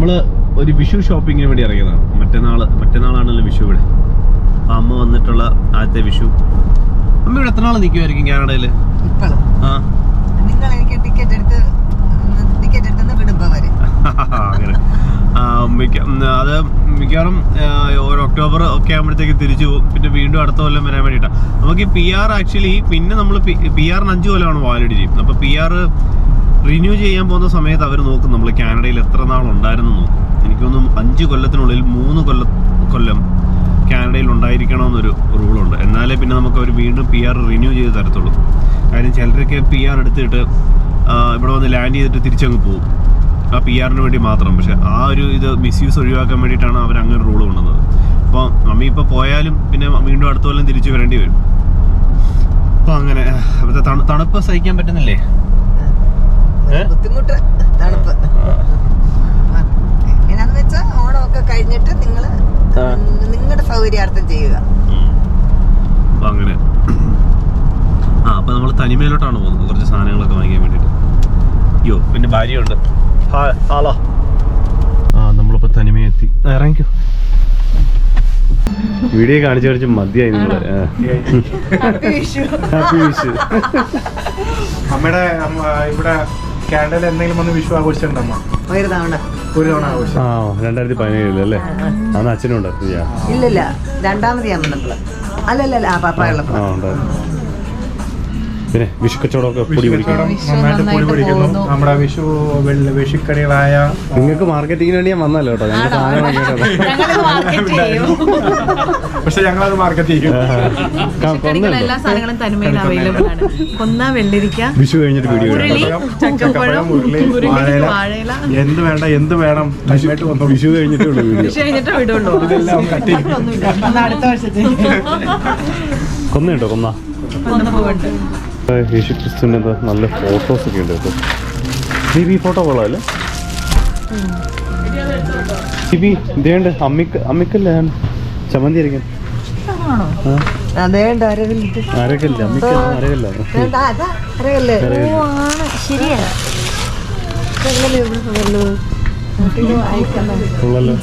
നമ്മൾ ഒരു വിഷു ഷോപ്പിങ്ങിന് വേണ്ടി ഇറങ്ങിയതാണ്. മറ്റന്നാൾ മറ്റന്നാളാണല്ലോ വിഷു ഇവിടെ. അപ്പൊ അമ്മ വന്നിട്ടുള്ള ആദ്യത്തെ വിഷു. അമ്മ ഇവിടെ എത്ര നാൾ നിൽക്കുമായിരിക്കും കാനഡയിൽ? ആ. നിങ്ങൾ എനിക്ക് ടിക്കറ്റ് എടുത്ത് ടിക്കറ്റ് വിടുമ്പോൾ വരെ. അങ്ങനെ. അത് മിക്കവാറും ഒരു ഒക്ടോബർ ഒക്കെ ആകുമ്പോഴത്തേക്ക് തിരിച്ചു പോകും. പിന്നെ വീണ്ടും അടുത്ത കൊല്ലം വരാൻ വേണ്ടിയിട്ടാണ് നമുക്ക് ഈ പി ആർ ആക്ച്വലി പിന്നെ നമ്മൾ പി ആറിന് അഞ്ച് കൊല്ലമാണ് വാലിഡിറ്റി അപ്പോൾ പി ആർ റിന്യൂ ചെയ്യാൻ പോകുന്ന സമയത്ത് അവർ നോക്കും നമ്മൾ കാനഡയിൽ എത്ര നാൾ ഉണ്ടായിരുന്നു നോക്കും. എനിക്കൊന്നും അഞ്ച് കൊല്ലത്തിനുള്ളിൽ മൂന്ന് കൊല്ല കൊല്ലം കാനഡയിൽ ഉണ്ടായിരിക്കണം ഉണ്ടായിരിക്കണമെന്നൊരു റൂളുണ്ട് എന്നാലേ പിന്നെ നമുക്ക് അവർ വീണ്ടും പി ആർ റിന്യൂ ചെയ്ത് തരത്തുള്ളൂ. കാര്യം ചിലരൊക്കെ പി ആർ എടുത്തിട്ട് ഇവിടെ വന്ന് ലാൻഡ് ചെയ്തിട്ട് തിരിച്ചങ്ങ് പോകും. ആ പി ആറിന് വേണ്ടി മാത്രം. പക്ഷെ ആ ഒരു ഇത് മിസ്യൂസ് ഒഴിവാക്കാൻ വേണ്ടിയിട്ടാണ് അവർ അങ്ങനെ റൂൾ കൊണ്ടുവന്നത്. അപ്പോൾ മമ്മി ഇപ്പോൾ പോയാലും പിന്നെ വീണ്ടും അടുത്ത കൊല്ലം തിരിച്ചു വരേണ്ടി വരും. അപ്പോൾ അങ്ങനെ തണുപ്പ് സഹിക്കാൻ പറ്റുന്നില്ലേ? ബുദ്ധിമുട്ട് തണുപ്പ്. ആ, എങ്ങനെയാന്ന് വെച്ചാ ഓണമൊക്കെ കഴിഞ്ഞിട്ട് നിങ്ങൾ നിങ്ങളുടെ സൗകര്യാർത്ഥം ചെയ്യുക. അങ്ങനെ. ആ അപ്പൊ നമ്മൾ തനിമയിലോട്ടാണ് പോകുന്നത്. കുറച്ച് സാധനങ്ങളൊക്കെ വാങ്ങിക്കാൻ വേണ്ടിട്ട്. അയ്യോ പിന്നെ ഭാര്യയുണ്ട്. ഹലോ. ആ നമ്മളിപ്പോ തനിമയെത്തി എത്തി. ഇറങ്ങിക്കോ. വീഡിയോ കാണിച്ചു കാണിച്ച് മതിയായി നിങ്ങൾ ഹാപ്പി വിഷു അമ്മയുടെ അമ്മ ഇവിടെ കാനഡയിൽ എന്തെങ്കിലും വന്ന് വിഷു ആഘോഷിച്ചിട്ടുണ്ടോ അമ്മ ഒരു തവണ. ഒരു തവണ ആഘോഷം ആ രണ്ടായിരത്തി പതിനേഴിലല്ലേ അന്ന് അച്ഛനും ഉണ്ടായിരുന്നു ഇല്ലില്ല രണ്ടാമത് ഞാൻ വന്നപ്പോൾ അല്ലല്ല ആ പാപ്പായുള്ളപ്പോൾ ആ ഉണ്ടായിരുന്നു. പിന്നെ വിഷു കച്ചവടമൊക്കെ പൊടി പിടിക്കണം നന്നായിട്ട് പൊടി പിടിക്കുന്നു. നമ്മുടെ വിഷു വെള്ള വിഷുക്കടികളായ നിങ്ങൾക്ക് മാർക്കറ്റിങ്ങിന് വേണ്ടി ഞാൻ വന്നല്ലോ കേട്ടോ? സാധനം പക്ഷെ ഞങ്ങളത് മാർക്കറ്റ് ചെയ്യും. പച്ചക്കറികൾ എല്ലാ സാധനങ്ങളും തനിമയിൽ അവൈലബിൾ ആണ്. കൊന്ന വെള്ളിരിക്ക വിഷു കഴിഞ്ഞിട്ട് വീഡിയോ ചക്കപ്പഴം വാഴയില. എന്ത് വേണ്ട എന്ത് വേണം വിഷു വിഷു കഴിഞ്ഞിട്ട് വിടുള്ളൂ. ഇതെല്ലാം അടുത്ത വർഷത്തെ കൊന്നുണ്ടോ? കൊന്ന. കൊന്ന പോകണ്ട് യേശു ക്രിസ്തുവിന്റെ എന്താ നല്ല ഫോട്ടോസ് ഒക്കെ ഉണ്ട് കേട്ടോ. ബിബി ഫോട്ടോ കൊള്ളാമല്ലേ ബിബി ഇതേണ്ട് അമ്മിക്ക് അമ്മിക്കല്ലേ? ചമ്മന്തി അരിക്കാൻ അമ്മിക്കല്ല ആരൊക്കെയല്ല അതാ അരകല്ലേ കൊള്ളല്ലോ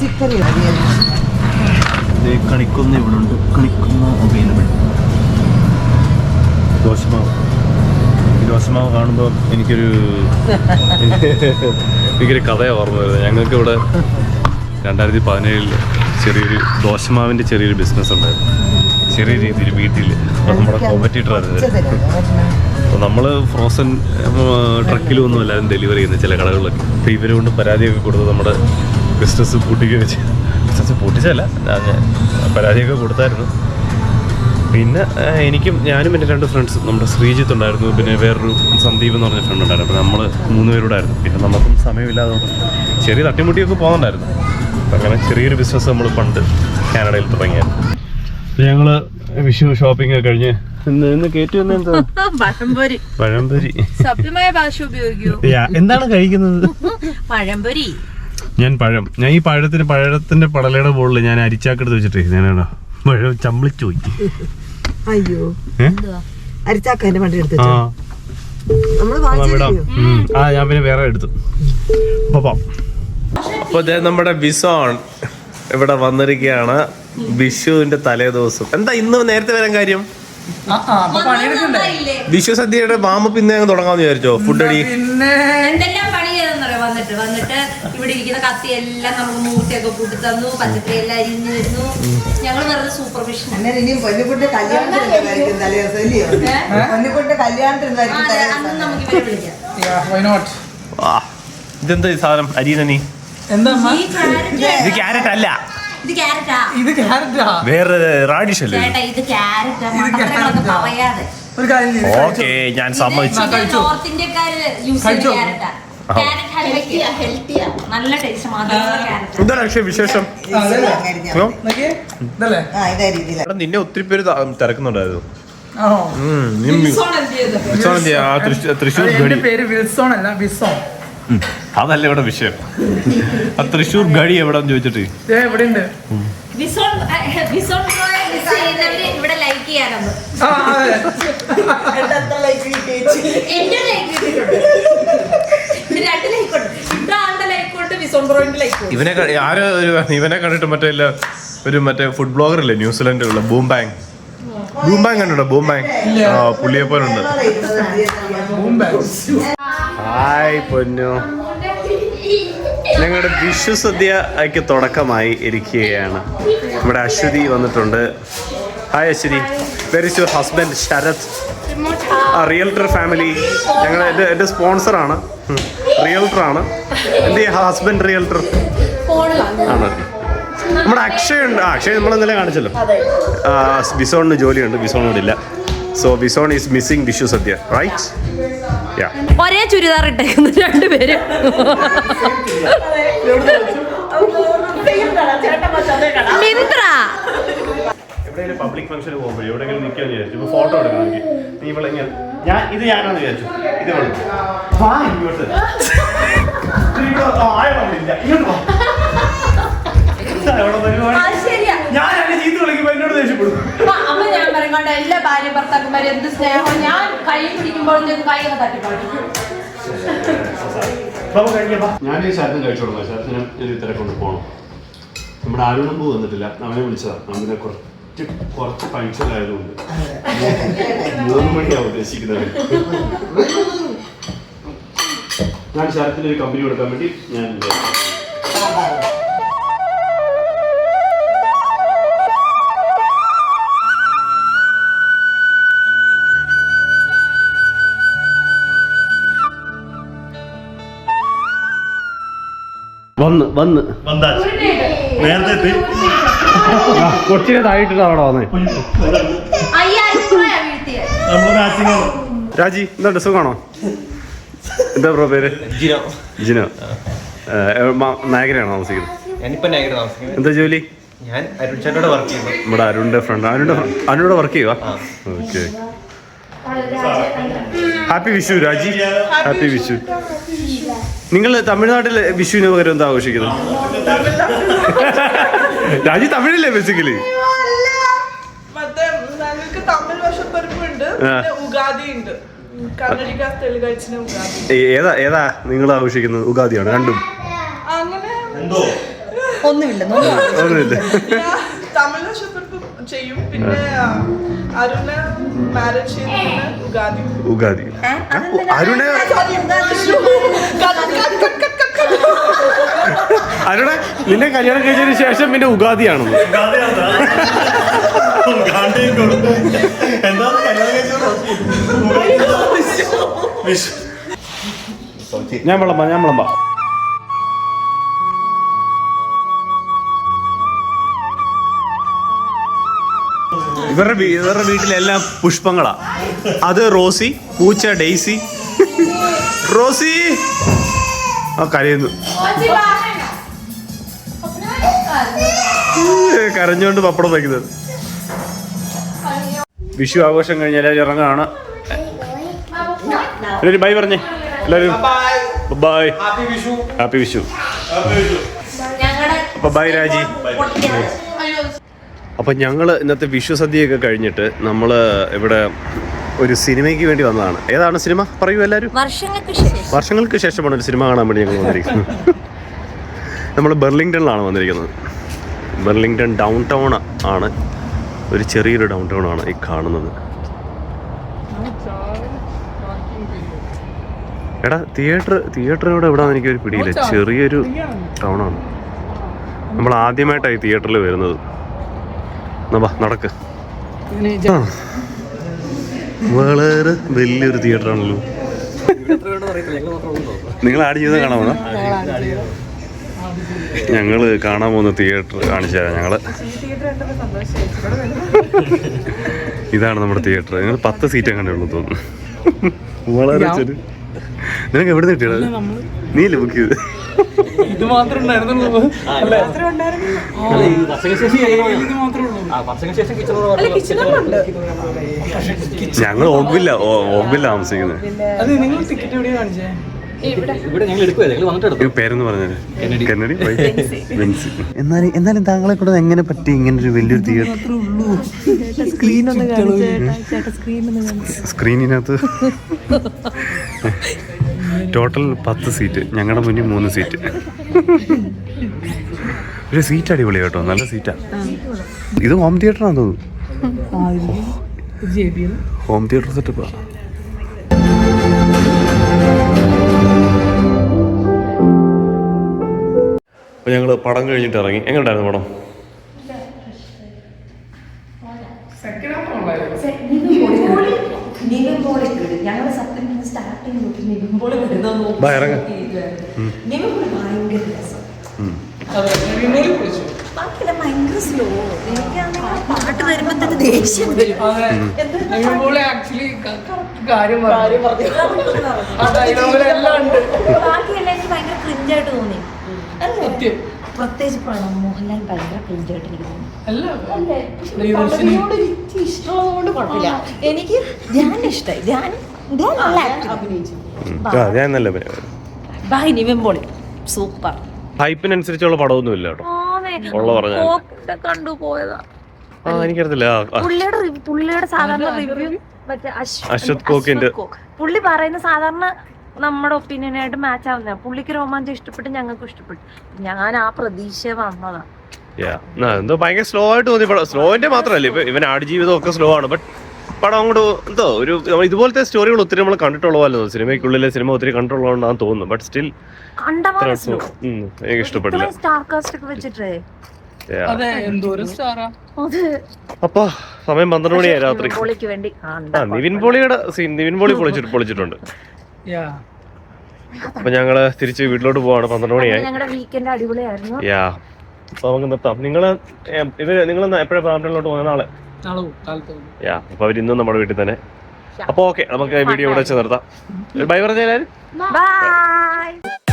കണിക്കൊന്ന ഇവിടെ ഉണ്ട്. കണിക്കൊന്ന അവൈലബിൾ ദോശമാവ്. ദോശമാവ് കാണുമ്പോൾ എനിക്കൊരു എനിക്കൊരു കഥയാണ് ഓർമ്മ വരുന്നത്. ഞങ്ങൾക്ക് ഇവിടെ രണ്ടായിരത്തി പതിനേഴിൽ ചെറിയൊരു ദോശമാവിന്റെ ചെറിയൊരു ബിസിനസ് ഉണ്ടായിരുന്നു. ചെറിയ രീതിയിൽ വീട്ടിൽ. അപ്പോൾ നമ്മുടെ കോമ്പറ്റീറ്റർ ആയിരുന്നു. അപ്പോൾ നമ്മൾ ഫ്രോസൺ ട്രക്കിലും എല്ലാവരും ഡെലിവറി ചെയ്യുന്ന ചില കടകളിലൊക്കെ. അപ്പോൾ ഇവരെ കൊണ്ട് പരാതിയൊക്കെ കൊടുത്ത് നമ്മുടെ ബിസിനസ് പൂട്ടിക്കുകയും ബിസിനസ് പൂട്ടിച്ചല്ല ഞാൻ പരാതിയൊക്കെ കൊടുത്തായിരുന്നു. പിന്നെ എനിക്കും ഞാനും എന്റെ രണ്ട് ഫ്രണ്ട്സ് നമ്മുടെ ശ്രീജിത്ത് ഉണ്ടായിരുന്നു പിന്നെ വേറൊരു സന്ദീപ് എന്ന് പറഞ്ഞ ഫ്രണ്ട് ഉണ്ടായിരുന്നു. അപ്പോൾ നമ്മൾ മൂന്ന് പേരോടായിരുന്നു. പിന്നെ നമുക്കും സമയമില്ലാതെ. ചെറിയ തട്ടിമുട്ടിയൊക്കെ പോകുന്നുണ്ടായിരുന്നു അങ്ങനെ ചെറിയൊരു ബിസിനസ് നമ്മൾ പണ്ട് കാനഡയിൽ തുടങ്ങിയായിരുന്നു ഞങ്ങൾ വിഷു ഷോപ്പിംഗ് ഒക്കെ കഴിഞ്ഞ് പഴംപൊരി. പഴംപൊരി. സഭ്യമായ ഭാഷ ഉപയോഗിക്കൂ? എന്താണ് കഴിക്കുന്നത്? പഴംപൊരി. ഞാൻ പഴം. ഞാൻ ഈ പഴത്തിന് പഴത്തിന്റെ പടലയുടെ മുകളിൽ ഞാൻ അരിച്ചാക്കെടുത്ത് വെച്ചിട്ടേ ഞാനാണ്. പഴം ചമ്മിളിച്ചു പോയി. അയ്യോ? അരിച്ചാക്കന്റെ വണ്ടി എടുത്തു ആ. ഞാൻ പിന്നെ വേറെ എടുത്തു. അപ്പൊ നമ്മുടെ ബിസോൺ ഇവിടെ വന്നിരിക്കുകയാണ്. വിഷുവിന്റെ തലേ ദിവസം. എന്താ ഇന്ന് നേരത്തെ വരാൻ കാര്യം? വിഷു സദ്യയുടെ മാമ പിന്നെ തുടങ്ങാന്ന് വിചാരിച്ചോ? ഫുഡ് അടി ചെയ്തെന്നറിയോ വന്നിട്ട് വന്നിട്ട് ഇവിടെ ഇരിക്കുന്ന കത്തി എല്ലാം നമുക്ക് മൂർത്തിയൊക്കെ കൂട്ടി തന്നു പച്ചക്കറി എല്ലാം അരിഞ്ഞു തരുന്നു. ഞങ്ങൾ വെറുതെ സൂപ്പർവിഷൻ അങ്ങനെ ഇനിയും പൊന്നുകുട്ടി കല്യാണത്തിനുണ്ടായിരിക്കും തലേ ദിവസം ഇല്ലയോ? പൊന്നുകുട്ടി കല്യാണത്തിനുണ്ടായിരിക്കും തലേ അന്ന് ദിവസം. നമുക്ക് ഇവരെ വിളിക്കാം. ഇതെന്താ ഈ സാധനം? അരിയനീ ഈ carrot- ഇത് ക്യാരറ്റ് അല്ല. ഇത് ക്യാരറ്റാ ഇത് ക്യാരറ്റാ വേറെ റാഡിഷ് അല്ലേ ചേട്ടാ ഇത് ക്യാരറ്റാ മണ്ടത്തരങ്ങളൊക്കെ പറയാതെ. ഒരു കാര്യം ചെയ്യ്. ഓക്കെ ഞാൻ സമ്മതിച്ചു. ഇത് നോർത്ത് ഇന്ത്യക്കാര് യൂസ് കഴിച്ചോ? ക്യാരറ്റാ നല്ല ടേസ്റ്റ് എന്താണ് അക്ഷയ വിശേഷം? ഹലോ? എടാ, നിന്നെ ഒത്തിരി പേര് ത- തിരക്കുന്നുണ്ടായിരുന്നു. ആണോ ഉം, നീ മി- വിസോൺ എന്ത് ചെയ്യാ? ആ തൃശ്ശൂർ തൃശ്ശൂർ ഗഡി എന്റെ പേര് വിൽസോൺ അല്ല വിസോൺ ഉം, അതല്ല ഇവിടെ വിഷയം. ആ തൃശ്ശൂർ ഗഡി എവിടെന്ന് ചോദിച്ചിട്ട്. ദേ ഇവിടെ ഉണ്ട് വിസോൺ വിസോൺ ബ്രോയെ മിസ് ചെയ്യുന്നവര് ഇവിടെ ലൈക്ക് ചെയ്യാറുണ്ട്. ആ അതെ എന്റെ ലൈക്ക് കിട്ടിയിട്ടുണ്ട് രണ്ട് ലൈക്ക് ഉണ്ട് ഇതാളുടെ ലൈക്ക് കൊണ്ട് ഇവനെ ആരോ ഒരു ഇവനെ കണ്ടിട്ട് മറ്റേ ഇല്ല ഒരു മറ്റേ ഫുഡ് ബ്ലോഗർ ഇല്ലേ ന്യൂസിലൻഡിലുള്ള? ബൂംബാങ്. ബൂംബാങ് ബൂം ബാങ് കണ്ടോ ബൂം ബാങ് ആ പുള്ളിയെ പോലുണ്ട്. ഹായ് പൊന്നു. ഞങ്ങളുടെ വിഷു സദ്യയ്ക്ക് തുടക്കമായി ഇരിക്കുകയാണ്. നമ്മുടെ അശ്വതി വന്നിട്ടുണ്ട്. Hi Aswathi. Very your husband Sarath? ആ റിയൽട്ടർ ഫാമിലി ഞങ്ങൾ എന്റെ എന്റെ സ്പോൺസറാണ് റിയൽട്ടറാണ് എന്റെ ഹസ്ബൻഡ് റിയൽട്ടർ ആണ് നമ്മുടെ അക്ഷയ ഉണ്ട്. ആ, അക്ഷയ നമ്മൾ ഇന്നലെ കാണിച്ചല്ലോ. ബിസോണിന് ജോലിയുണ്ട്. ബിസോൺ ഇവിടെ ഇല്ല. സോ ബിസോൺ ഈസ് മിസ്സിംഗ് ബിഷു സദ്യ. റൈറ്റ് ഒരേ ചുരിദാർ ഇട്ടേക്കുന്നു. രണ്ടുപേരും. എവിടെയെങ്കിലും പബ്ലിക് ഫംഗ്ഷന് പോകുമ്പോൾ എവിടെയെങ്കിലും നിൽക്കാൻ വിചാരിച്ചു. ഫോട്ടോ എടുക്കണമെങ്കിൽ നീ ഇവിടെ ഇങ്ങനെ. ഞാൻ ഇത് ഞാനാണെന്ന് വിചാരിച്ചു. ഇത് ഇവിടെ വാ ഇങ്ങോട്ട്. ആയോ ഇല്ല. ഇങ്ങോട്ട് ഞാൻ എന്നെ ചീത്ത വിളിക്കുമ്പോ എന്നോട് ദേഷ്യപ്പെടും. അമ്മ ഞാൻ പറയുകൊണ്ട് എല്ലാ ഭാര്യ ഭർത്താക്കന്മാരും എന്ത് സ്നേഹം ഞാൻ കൈ പിടിക്കുമ്പോൾ കൈ ഒന്ന് തട്ടിപ്പാടിക്കും. ഞാൻ ഈ ശരത്തിന് കഴിച്ചു ശരത്തിന് ഞാൻ ഒരു കൊണ്ട് പോകണം നമ്മുടെ അരുണമ്പൂ വന്നിട്ടില്ല. അവനെ വിളിച്ചതാണ്. അവനെ കുറച്ച് കുറച്ച് പൈസലായതുകൊണ്ട് മൂന്ന് മണിയാവും ഉദ്ദേശിക്കുന്നത്. ഞാൻ ശരത്തിന് ഒരു കമ്പനി കൊടുക്കാൻ വേണ്ടി ഞാൻ വന്ന് വന്ന്. നേരത്തെ എത്തി. കൊച്ചിനെ അവിടെ വന്നേ. രാജി എന്തുണ്ട് സുഖമാണോ? എന്താ ബ്രോ പേര്? ജിനോ. ജിനോ. നായകനാണോ താമസിക്കുന്നത്? ഞാനിപ്പോ താമസിക്കുന്നത്. എന്താ ജോലി? ഞാൻ അരുൺ ചേട്ടനോട് വർക്ക് ചെയ്യുന്നു. നമ്മുടെ അരുണിന്റെ ഫ്രണ്ട് അരുണിന്റെ അരുണിന്റെ വർക്ക് ചെയ്യുക okay happy Vishu Raji happy Vishu നിങ്ങൾ തമിഴ്നാട്ടിൽ വിഷുവിന് പകരം എന്താ ആഘോഷിക്കുന്നത്? രാജി തമിഴില്ലേ ബേസിക്കലി ഏതാ ഏതാ നിങ്ങൾ ആഘോഷിക്കുന്നത്? ഉഗാദിയാണ്? രണ്ടും. അങ്ങനെ ഒന്നുമില്ല ഒന്നുമില്ല. ഞാൻ തമിഴ് വർഷപ്പരുപ്പ് ചെയ്യും. പിന്നെ അരുണ് മാരേജ് ചെയ്ത് ഉഗാദി. ഉഗാദി. അരുണ അരുണ നിന്നെ കല്യാണം കഴിച്ചതിന് ശേഷം പിന്നെ ഉഗാദിയാണ്? ഞാൻ വിളമ്പാ ഞാൻ വിളമ്പാ. ഇവരുടെ വീ- ഇവരുടെ വീട്ടിലെല്ലാം പുഷ്പങ്ങളാ. അത് റോസി പൂച്ച ഡെയ്സി. റോസി! ആ കരയുന്നു. കരഞ്ഞുകൊണ്ട് പപ്പടം വയ്ക്കുന്നത്. വിഷു ആഘോഷം കഴിഞ്ഞ് എല്ലാവരും ഇറങ്ങാണ് എല്ലാവരും ബൈ പറഞ്ഞേ. എല്ലാവരും ബൈ ഹാപ്പി വിഷു ഞങ്ങളുടെ അപ്പൊ ബൈ രാജി. അപ്പം ഞങ്ങൾ ഇന്നത്തെ വിഷുസദ്യയൊക്കെ കഴിഞ്ഞിട്ട് നമ്മൾ ഇവിടെ ഒരു സിനിമയ്ക്ക് വേണ്ടി വന്നതാണ്. ഏതാണ് സിനിമ? പറയൂ എല്ലാവരും വർഷങ്ങൾക്ക് ശേഷം. വർഷങ്ങൾക്ക് ശേഷമാണ് ഒരു സിനിമ കാണാൻ വേണ്ടി ഞങ്ങൾ വന്നിരിക്കുന്നത്. നമ്മൾ ബെർലിംഗ്ടണിലാണ് വന്നിരിക്കുന്നത്. ബെർലിംഗ്ടൺ ഡൗൺ ടൗൺ ആണ്. ഒരു ചെറിയൊരു ഡൗൺ ടൗൺ ആണ് ഈ കാണുന്നത്. എടാ തിയേറ്റർ തിയേറ്റർ ഇവിടെ എവിടെയാണെന്ന് എനിക്കൊരു പിടിയില്ല. ചെറിയൊരു ടൗൺ ആണ്. നമ്മൾ ആദ്യമായിട്ടാണ് ഈ തിയേറ്ററിൽ വരുന്നത്. എന്നാ നടക്ക്. വളരെ വലിയൊരു തിയേറ്റർ ആണല്ലോ നിങ്ങൾ ആഡ് ചെയ്ത് കാണാൻ പോണോ? ഞങ്ങൾ കാണാൻ പോകുന്ന തിയേറ്റർ കാണിച്ചു തരാം ഞങ്ങൾ. ഇതാണ് നമ്മുടെ തിയേറ്റർ. ഞങ്ങൾ പത്ത് സീറ്റ് ഉള്ളൂ തോന്നുന്നു. വളരെ ചെറു നിനക്ക് എവിടെ കിട്ടിയത്? നീ ബുക്ക് ചെയ്ത് ഇത് മാത്രം ഉണ്ടായിരുന്നുള്ളൂ. ഞങ്ങൾ ഓമ്പില്ല ഓമ്പില്ല താമസിക്കുന്നത്. എന്നാലും എന്നാലും താങ്കളെ കൂടെ എങ്ങനെ പറ്റി ഇങ്ങനെ ഒരു വലിയൊരു തിയേറ്റർ? സ്ക്രീനിനകത്ത് ടോട്ടൽ പത്ത് സീറ്റ് ഞങ്ങളുടെ മുന്നിൽ മൂന്ന് സീറ്റ് ഒരു സീറ്റ് അടിപൊളി കേട്ടോ. നല്ല സീറ്റാ ഇത് ഹോം തിയേറ്റർ ആണെന്ന് തോന്നുന്നു. ഹോം തിയേറ്റർ സെറ്റപ്പ് അപ്പോൾ ഞങ്ങൾ പടം കഴിഞ്ഞിട്ട് ഇറങ്ങി. എങ്ങനെയുണ്ടായിരുന്നു പടം? ഞങ്ങൾ പാട്ട് വരുമ്പോ തന്നെ ദേഷ്യം വരും. ബാക്കിയെല്ലാം എനിക്ക് ഭയങ്കര ക്രിഞ്ചായിട്ട് തോന്നി? പ്രത്യേകിച്ച് മോഹൻലാൽ ഭയങ്കര ക്രിഞ്ചായിട്ട് എനിക്ക് തോന്നി. ഇഷ്ടമുള്ളതുകൊണ്ട് കുഴപ്പമില്ല. എനിക്ക് ധ്യാൻ ഇഷ്ടമായി ഞാൻ നല്ല അഭിനയിച്ചു. ആ ഞാൻ നല്ല സൂപ്പർ. ഹൈപ്പിനനുസരിച്ചുള്ള പടമൊന്നും ഇല്ല കേട്ടോ. ഉള്ള പറഞ്ഞാൽ. കണ്ടു പോയതാ. ആ എനിക്കറിയത്തില്ല. ആ, ആ. പുള്ളിയുടെ റിവ്യൂ പുള്ളിയുടെ സാധാരണ റിവ്യൂ മറ്റേ അശ്വ- അശ്വത് കോക്കിന്റെ- കോക്ക്. പുള്ളി പറയുന്ന സാധാരണ നമ്മുടെ ഒപ്പീനിയനായിട്ട് മാച്ച് ആവുന്ന പുള്ളിക്ക് രോമാഞ്ചം ഇഷ്ടപ്പെട്ട് ഞങ്ങൾക്ക് ഇഷ്ടപ്പെട്ടു. ഞാൻ ആ പ്രതീക്ഷ വന്നതാ. Yeah. ആ, എന്തോ ഭയങ്കര സ്ലോ ആയിട്ട് തോന്നി പടം. സ്ലോന്റെ മാത്രമല്ല ഇപ്പൊ ഇവൻ ആടുജീവിതം ഒക്കെ സ്ലോ ആണ്. ബട്ട് പടം അങ്ങോട്ട് എന്തോ ഒരു ഇതുപോലത്തെ സ്റ്റോറികൾ ഒത്തിരി നമ്മൾ കണ്ടിട്ടുള്ളതല്ലോ സിനിമയ്ക്കുള്ളിലെ സിനിമ ഒത്തിരി കണ്ടിട്ടുള്ളതാണെന്ന് തോന്നുന്നു. ബട്ട് സ്റ്റിൽ എനിക്ക് ഇഷ്ടപ്പെട്ടില്ല അപ്പൊ സമയം പന്ത്രണ്ട് മണിയായി രാത്രി. പോളിക്ക് വേണ്ടി. ആ നിവിൻ പോളിയുടെ സീൻ നിവിൻ പോളി പൊളിച്ചിട്ട് പൊളിച്ചിട്ടുണ്ട്. യാ അപ്പൊ ഞങ്ങൾ തിരിച്ച് വീട്ടിലോട്ട് പോവാണ് പന്ത്രണ്ട് മണിയായി ഞങ്ങളുടെ വീക്കെൻഡ് അടിപൊളിയായിരുന്നു. യാ അപ്പൊ നമുക്ക് നിർത്താം. നിങ്ങൾ ഇത് നിങ്ങൾ എപ്പോഴാണ് പാമ്പിലോട്ട് പോകുന്ന നാളെ? യാ അപ്പൊ ഇന്നും നമ്മുടെ വീട്ടിൽ തന്നെ. അപ്പൊ ഓക്കെ നമുക്ക് വീഡിയോ ഇവിടെ വെച്ച് നിർത്താം. ബൈ പറഞ്ഞാലും ബൈ.